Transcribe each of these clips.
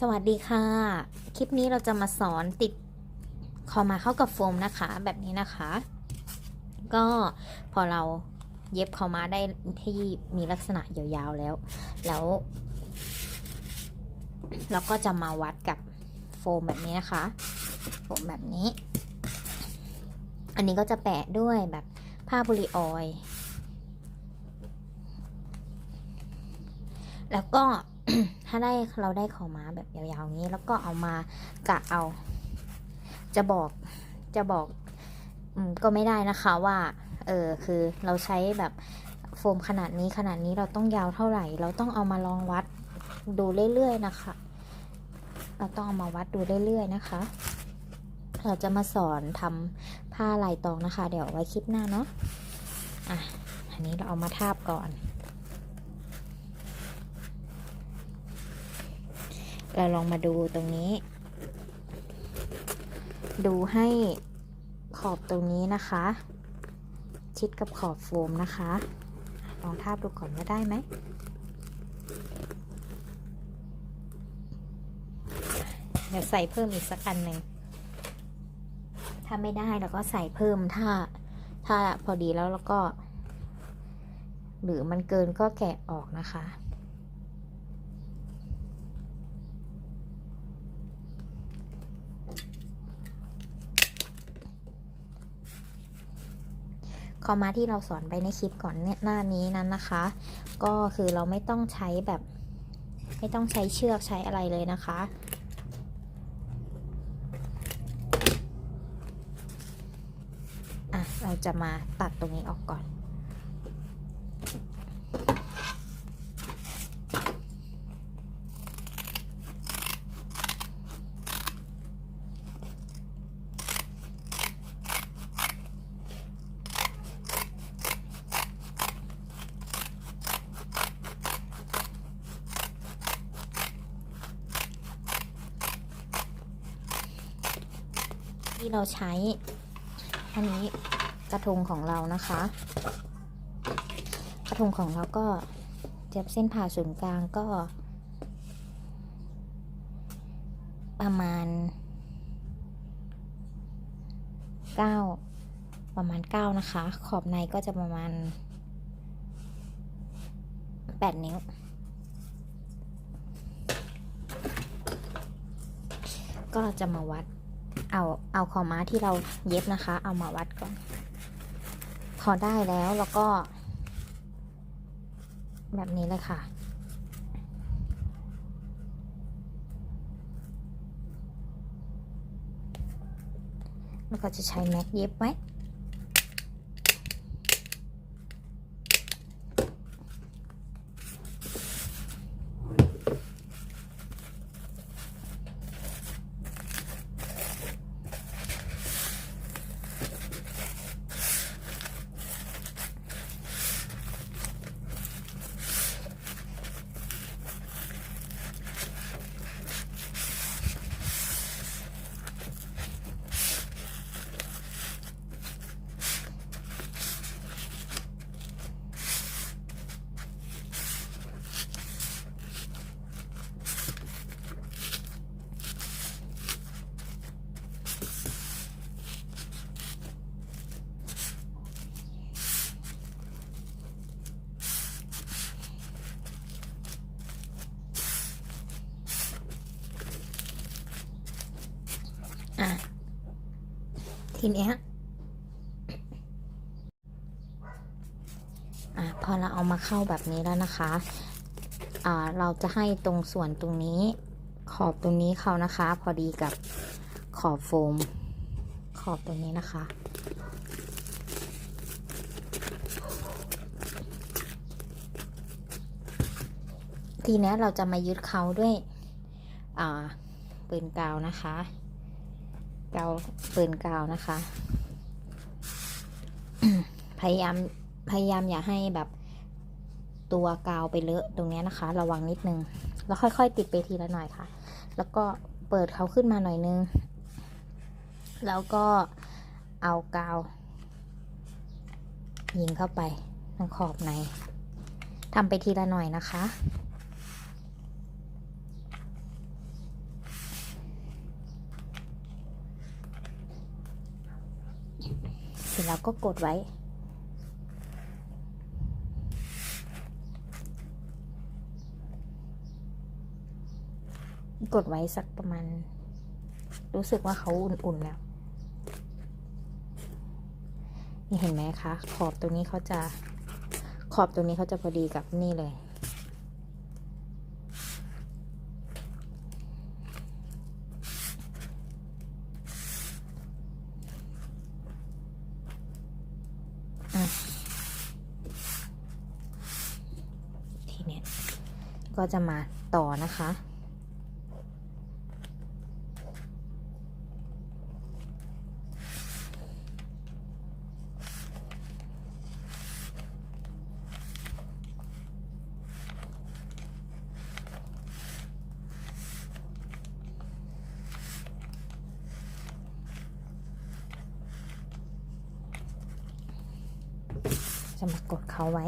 สวัสดีค่ะ คลิปนี้เราจะมาสอนติดคอมาเข้ากับโฟมนะคะ แบบนี้นะคะ ก็พอเราเย็บคอมาได้ที่มีลักษณะยาวๆแล้ว แล้ว เราก็จะมาวัดกับโฟมแบบนี้นะคะ โฟมแบบนี้ อันนี้ก็จะแปะด้วยแบบผ้าบุรีออย แล้วก็ ถ้าได้เราได้ของมาแบบยาวๆอย่างนี้ แล้วก็เอามากะเอา จะบอกจะบอกอก็ไม่ได้นะคะว่าเออคือเราใช้แบบโฟมขนาดนี้ขนาดนี้เราต้องยาวเท่าไหร่ เราต้องเอามาลองวัดดูเรื่อยๆนะคะ เราต้องเอามาวัดดูเรื่อยๆนะคะ เราจะมาสอนทำผ้าลายตองนะคะ เดี๋ยวไว้คลิปหน้าเนาะอะอันนี้เราเอามาทาบก่อน เราลองมาดูตรงนี้ ดูให้ขอบตรงนี้นะคะ ชิดกับขอบโฟมนะคะ ลองทาบดูก่อนว่าได้ไหม เดี๋ยวใส่เพิ่มอีกสักอันหนึ่งถ้าไม่ได้เราก็ใส่เพิ่มถ้า ถ้าพอดีแล้วแล้วก็ หรือมันเกินก็แกะออกนะคะ คอมมาที่เราสอนไปในคลิปก่อนเนี่ยหน้านี้นั้นนะคะ ก็คือเราไม่ต้องใช้แบบ ไม่ต้องใช้เชือกใช้อะไรเลยนะคะ อะ เราจะมาตัดตรงนี้ออกก่อน ที่เราใช้ อันนี้กระทงของเรานะคะ กระทงของเราก็เจ็บเส้นผ่าศูนย์กลางก็ ประมาณเก้าประมาณเก้านะคะ ขอบในก็จะประมาณแปดนิ้วก็จะมาวัด เอาเอาคอม้าที่เราเย็บนะคะ เอามาวัดก่อน พอได้แล้วแล้วก็ แบบนี้เลยค่ะ แล้วก็จะใช้แม็กเย็บไว้ อะ ทีเนี้ยอะพอเราเอามาเข้าแบบนี้แล้วนะคะอ่าเราจะให้ตรงส่วนตรงนี้ ขอบตรงนี้เขานะคะ พอดีกับขอบโฟม ขอบตรงนี้นะคะทีนี้เราจะมายึดเขาด้วยอ่าปืนกาวนะคะ กาวปืนกาวนะคะ พยายามพยายามอย่าให้แบบตัวกาวไปเลอะตรงนี้นะคะ ระวังนิดนึง แล้วค่อยๆ ติดไปทีละหน่อยค่ะ แล้วก็เปิดเขาขึ้นมาหน่อยนึง แล้วก็เอากาว ยิงเข้าไปตรงขอบในทำไปทีละหน่อยนะคะ แล้วก็กดไว้ กดไว้สักประมาณ รู้สึกว่าเขาอุ่นๆแล้วนี่เห็นไหมคะ ขอบตรงนี้เขาจะ ขอบตรงนี้เขาจะพอดีกับนี่เลย อะทีเนี้ย ก็จะมาต่อนะคะ จะมากดเขาไว้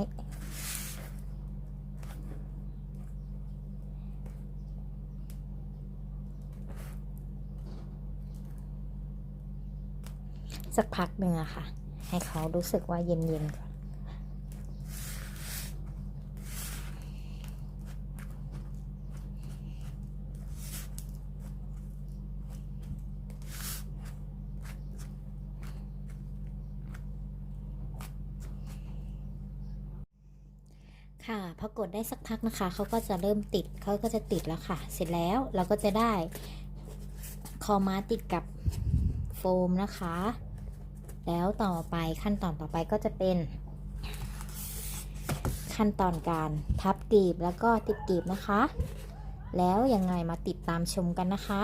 สักพักหนึ่งอะค่ะ ให้เขารู้สึกว่าเย็นๆก่อนค่ะพอกดได้สักพักนะคะเขาก็จะเริ่มติดเขาก็จะติดแล้วค่ะ เสร็จแล้วเราก็จะได้คอม้าติดกับโฟมนะคะ แล้วต่อไปขั้นตอนต่อไปก็จะเป็น ขั้นตอนการพับกลีบแล้วก็ติดกลีบนะคะ แล้วยังไงมาติดตามชมกันนะคะ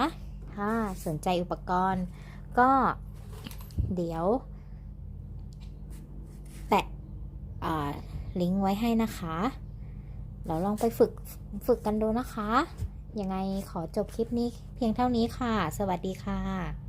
ถ้าสนใจอุปกรณ์ก็เดี๋ยวแปะลิงก์ไว้ให้นะคะเราลองไปฝึกฝึกกันดูนะคะ ยังไงขอจบคลิปนี้เพียงเท่านี้ค่ะ สวัสดีค่ะ